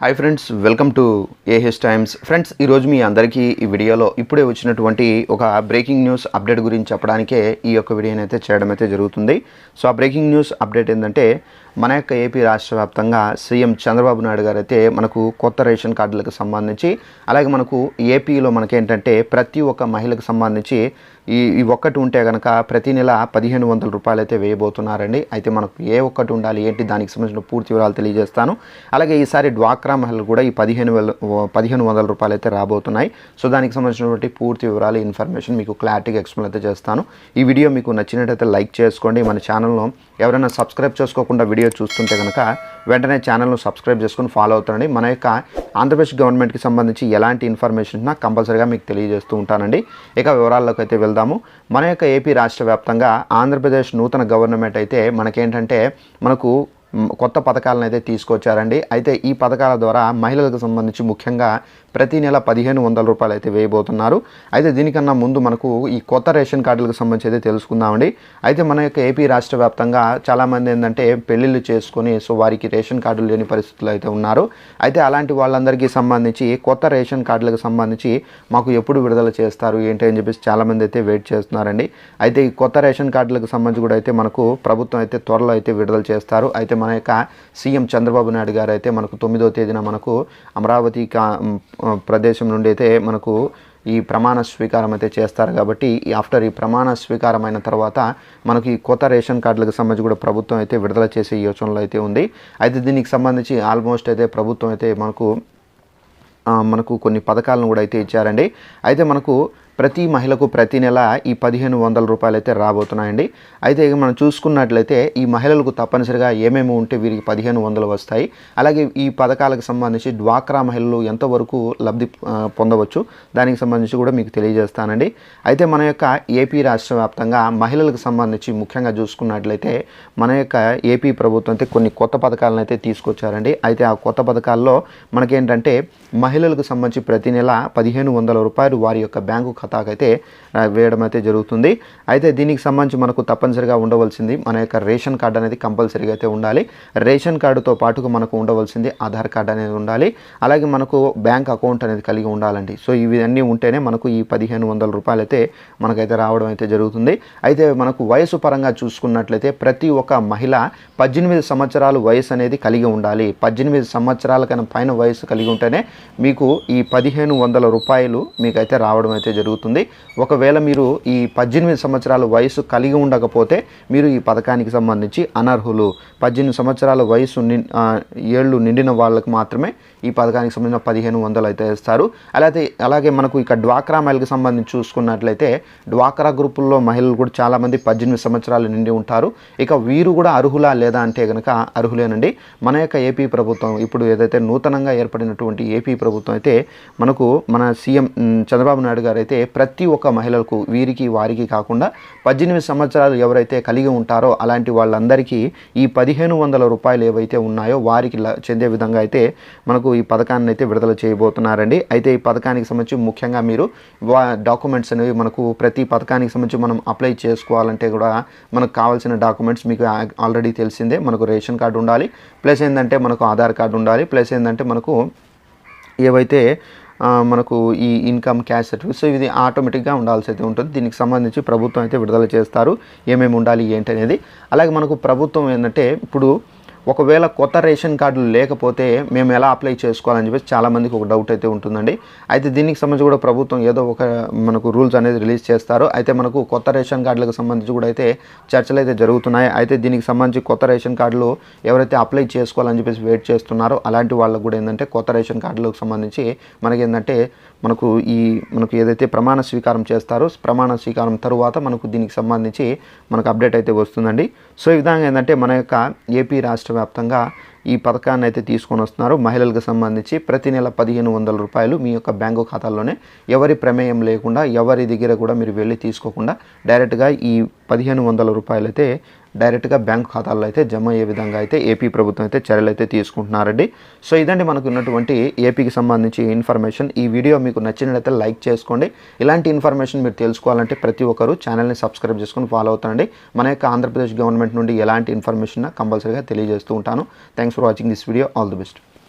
Hi friends welcome to A H times friends ఈరోజు మీ అందరికీ ఈ వీడియోలో ఇప్పుడే వచ్చినటువంటి ఒక బ్రేకింగ్ న్యూస్ అప్డేట్ గురించి చెప్పడానికే ఈ యొక్క వీడియోని అయితే చేయడం అయితే జరుగుతుంది. సో ఆ బ్రేకింగ్ న్యూస్ అప్డేట్ ఏంటంటే మన యొక్క ఏపీ రాష్ట్ర వ్యాప్తంగా సీఎం చంద్రబాబు నాయుడు గారు అయితే మనకు కొత్త రేషన్ కార్డులకు సంబంధించి అలాగే మనకు ఏపీలో మనకేంటంటే ప్రతి ఒక్క మహిళకు సంబంధించి ఈ ఈ ఒక్కటి ఉంటే కనుక ప్రతి నెల పదిహేను వందల రూపాయలు అయితే వేయబోతున్నారండి. అయితే మనకు ఏ ఒక్కటి ఉండాలి ఏంటి దానికి సంబంధించిన పూర్తి వివరాలు తెలియజేస్తాను. అలాగే ఈసారి డ్వాక్రా మహల్ కూడా ఈ పదిహేను వేల పదిహేను వందల రూపాయలు అయితే రాబోతున్నాయి. సో దానికి సంబంధించినటువంటి పూర్తి వివరాలు ఇన్ఫర్మేషన్ మీకు క్లారిటీగా ఎక్స్ప్లెయిన్ అయితే చేస్తాను. ఈ వీడియో మీకు నచ్చినట్టయితే లైక్ చేసుకోండి. మన ఛానల్లో ఎవరైనా సబ్స్క్రైబ్ చేసుకోకుండా వీడియో చూస్తుంటే కనుక వెంటనే ఛానల్ను సబ్స్క్రైబ్ చేసుకుని ఫాలో అవుతానండి మన యొక్క ఆంధ్రప్రదేశ్ గవర్నమెంట్కి సంబంధించి ఎలాంటి ఇన్ఫర్మేషన్ ఉన్నా కంపల్సరీగా మీకు తెలియజేస్తూ ఉంటానండి. ఇక వివరాల్లోకి అయితే వెళ్దాము. మన యొక్క ఏపీ రాష్ట్ర వ్యాప్తంగా ఆంధ్రప్రదేశ్ నూతన గవర్నమెంట్ అయితే మనకేంటంటే మనకు కొత్త పథకాలను అయితే తీసుకొచ్చారండి. అయితే ఈ పథకాల ద్వారా మహిళలకు సంబంధించి ముఖ్యంగా ప్రతి నెల పదిహేను వందల రూపాయలు అయితే వేయబోతున్నారు. అయితే దీనికన్నా ముందు మనకు ఈ కొత్త రేషన్ కార్డులకు సంబంధించి అయితే తెలుసుకుందామండి. అయితే మన యొక్క ఏపీ రాష్ట్ర వ్యాప్తంగా చాలామంది ఏంటంటే పెళ్ళిళ్ళు చేసుకొని సో వారికి రేషన్ కార్డులు లేని పరిస్థితులు అయితే ఉన్నారు. అయితే అలాంటి వాళ్ళందరికీ సంబంధించి కొత్త రేషన్ కార్డులకు సంబంధించి మాకు ఎప్పుడు విడుదల చేస్తారు ఏంటి అని చెప్పేసి చాలామంది అయితే వెయిట్ చేస్తున్నారండి. అయితే ఈ కొత్త రేషన్ కార్డులకు సంబంధించి కూడా అయితే మనకు ప్రభుత్వం అయితే త్వరలో అయితే విడుదల చేస్తారు. అయితే మన యొక్క సీఎం చంద్రబాబు నాయుడు గారు అయితే మనకు తొమ్మిదో తేదీన మనకు అమరావతి ప్రదేశం నుండి అయితే మనకు ఈ ప్రమాణ స్వీకారం అయితే చేస్తారు. కాబట్టి ఈ ఆఫ్టర్ ఈ ప్రమాణ స్వీకారం అయిన తర్వాత మనకి కొత్త రేషన్ కార్డులకు సంబంధించి కూడా ప్రభుత్వం అయితే విడుదల చేసే యోచనలో అయితే ఉంది. అయితే దీనికి సంబంధించి ఆల్మోస్ట్ అయితే ప్రభుత్వం అయితే మనకు మనకు కొన్ని పథకాలను కూడా అయితే ఇచ్చారండి. అయితే మనకు ప్రతి మహిళకు ప్రతి నెల ఈ పదిహేను వందల రూపాయలు అయితే రాబోతున్నాయండి. అయితే ఇక మనం చూసుకున్నట్లయితే ఈ మహిళలకు తప్పనిసరిగా ఏమేమి ఉంటే వీరికి పదిహేను వందలు వస్తాయి. అలాగే ఈ పథకాలకు సంబంధించి డ్వాక్రా మహిళలు ఎంతవరకు లబ్ధి పొందవచ్చు? దానికి సంబంధించి కూడా మీకు తెలియజేస్తానండి. అయితే మన యొక్క ఏపీ రాష్ట్ర వ్యాప్తంగా మహిళలకు సంబంధించి ముఖ్యంగా చూసుకున్నట్లయితే మన యొక్క ఏపీ ప్రభుత్వం అయితే కొన్ని కొత్త పథకాలను అయితే తీసుకొచ్చారండి. అయితే ఆ కొత్త పథకాల్లో మనకేంటంటే మహిళలకు సంబంధించి ప్రతి నెల పదిహేను వందల రూపాయలు వారి యొక్క బ్యాంకు ఖాతాకు అయితే వేయడం అయితే జరుగుతుంది. అయితే దీనికి సంబంధించి మనకు తప్పనిసరిగా ఉండవలసింది మన యొక్క రేషన్ కార్డు అనేది కంపల్సరీగా అయితే ఉండాలి. రేషన్ కార్డుతో పాటుగా మనకు ఉండవలసింది ఆధార్ కార్డు అనేది ఉండాలి. అలాగే మనకు బ్యాంక్ అకౌంట్ అనేది కలిగి ఉండాలండి. సో ఇవన్నీ ఉంటేనే మనకు ఈ పదిహేను వందల రూపాయలు అయితే మనకైతే రావడం అయితే జరుగుతుంది. అయితే మనకు వయసు పరంగా చూసుకున్నట్లయితే ప్రతి ఒక్క మహిళ పద్దెనిమిది సంవత్సరాలు వయసు అనేది కలిగి ఉండాలి. పద్దెనిమిది సంవత్సరాల కన్నా పైన వయసు కలిగి ఉంటేనే మీకు ఈ పదిహేను వందల రూపాయలు మీకైతే రావడం అయితే జరుగుతుంది. ఒకవేళ మీరు ఈ పద్దెనిమిది సంవత్సరాల వయసు కలిగి ఉండకపోతే మీరు ఈ పథకానికి సంబంధించి అనర్హులు. పద్దెనిమిది సంవత్సరాల వయసు ని ఏళ్ళు నిండిన వాళ్ళకు మాత్రమే ఈ పథకానికి సంబంధించిన పదిహేను వందలు అయితే ఇస్తారు. అలాగే అలాగే మనకు ఇక డ్వాక్రా మహిళకు సంబంధించి చూసుకున్నట్లయితే డ్వాక్రా గ్రూపుల్లో మహిళలు కూడా చాలామంది పద్దెనిమిది సంవత్సరాలు నిండి ఉంటారు. ఇక వీరు కూడా అర్హులా లేదా అంటే కనుక అర్హులేనండి. మన యొక్క ఏపీ ప్రభుత్వం ఇప్పుడు ఏదైతే నూతనంగా ఏర్పడినటువంటి ఏపీ ప్రభుత్వం అయితే మనకు మన సీఎం చంద్రబాబు నాయుడు గారు అయితే ప్రతి ఒక్క మహిళలకు వీరికి వారికి కాకుండా పద్దెనిమిది సంవత్సరాలు ఎవరైతే కలిగి ఉంటారో అలాంటి వాళ్ళందరికీ ఈ పదిహేను వందల రూపాయలు ఏవైతే ఉన్నాయో వారికి ల- చెందే విధంగా అయితే మనకు ఈ పథకాన్ని అయితే విడుదల చేయబోతున్నారండి. అయితే ఈ పథకానికి సంబంధించి ముఖ్యంగా మీరు వా డాక్యుమెంట్స్ అనేవి మనకు ప్రతి పథకానికి సంబంధించి మనం అప్లై చేసుకోవాలంటే కూడా మనకు కావాల్సిన డాక్యుమెంట్స్ మీకు ఆల్రెడీ తెలిసిందే. మనకు రేషన్ కార్డు ఉండాలి ప్లస్ ఏంటంటే మనకు ఆధార్ కార్డు ఉండాలి ప్లస్ ఏంటంటే మనకు ఏవైతే మనకు ఈ ఇన్కమ్ క్యాష్ సర్టిఫికేట్ సో ఇది ఆటోమేటిక్గా ఉండాల్సి అయితే ఉంటుంది. దీనికి సంబంధించి ప్రభుత్వం అయితే విడుదల చేస్తారు. ఏమేమి ఉండాలి ఏంటి అనేది అలాగే మనకు ప్రభుత్వం ఏంటంటే ఇప్పుడు ఒకవేళ కొత్త రేషన్ కార్డులు లేకపోతే మేము ఎలా అప్లై చేసుకోవాలని చెప్పేసి చాలామందికి ఒక డౌట్ అయితే ఉంటుందండి. అయితే దీనికి సంబంధించి కూడా ప్రభుత్వం ఏదో ఒక మనకు రూల్స్ అనేది రిలీజ్ చేస్తారు. అయితే మనకు కొత్త రేషన్ కార్డులకు సంబంధించి కూడా అయితే చర్చలు అయితే జరుగుతున్నాయి. అయితే దీనికి సంబంధించి కొత్త రేషన్ కార్డులు ఎవరైతే అప్లై చేసుకోవాలని చెప్పేసి వెయిట్ చేస్తున్నారో అలాంటి వాళ్ళకు కూడా ఏంటంటే కొత్త రేషన్ కార్డులకు సంబంధించి మనకి ఏంటంటే మనకు ఈ మనకు ఏదైతే ప్రమాణ స్వీకారం చేస్తారో ప్రమాణ స్వీకారం తరువాత మనకు దీనికి సంబంధించి మనకు అప్డేట్ అయితే వస్తుందండి. సో ఈ విధంగా ఏంటంటే మన యొక్క ఏపీ రాష్ట్ర వ్యాప్తంగా ఈ పథకాన్ని అయితే తీసుకొని వస్తున్నారు. మహిళలకు సంబంధించి ప్రతి నెల పదిహేను వందల రూపాయలు మీ యొక్క బ్యాంకు ఖాతాల్లోనే ఎవరి ప్రమేయం లేకుండా ఎవరి దగ్గర కూడా మీరు వెళ్ళి తీసుకోకుండా డైరెక్ట్గా ఈ పదిహేను వందల రూపాయలు అయితే డైరెక్ట్గా బ్యాంక్ ఖాతాల్లో అయితే జమ అయ్యే విధంగా అయితే ఏపీ ప్రభుత్వం అయితే చర్యలు అయితే తీసుకుంటున్నారండి. సో ఇదండి మనకు ఉన్నటువంటి ఏపీకి సంబంధించి ఇన్ఫర్మేషన్. ఈ వీడియో మీకు నచ్చినట్లయితే లైక్ చేసుకోండి. ఇలాంటి ఇన్ఫర్మేషన్ మీరు తెలుసుకోవాలంటే ప్రతి ఒక్కరు ఛానల్ని సబ్స్క్రైబ్ చేసుకొని ఫాలో అవుతానండి. మన యొక్క ఆంధ్రప్రదేశ్ గవర్నమెంట్ నుండి ఎలాంటి ఇన్ఫర్మేషన్ కంపల్సరీగా తెలియజేస్తూ ఉంటాను. Thanks for watching this video. All the best.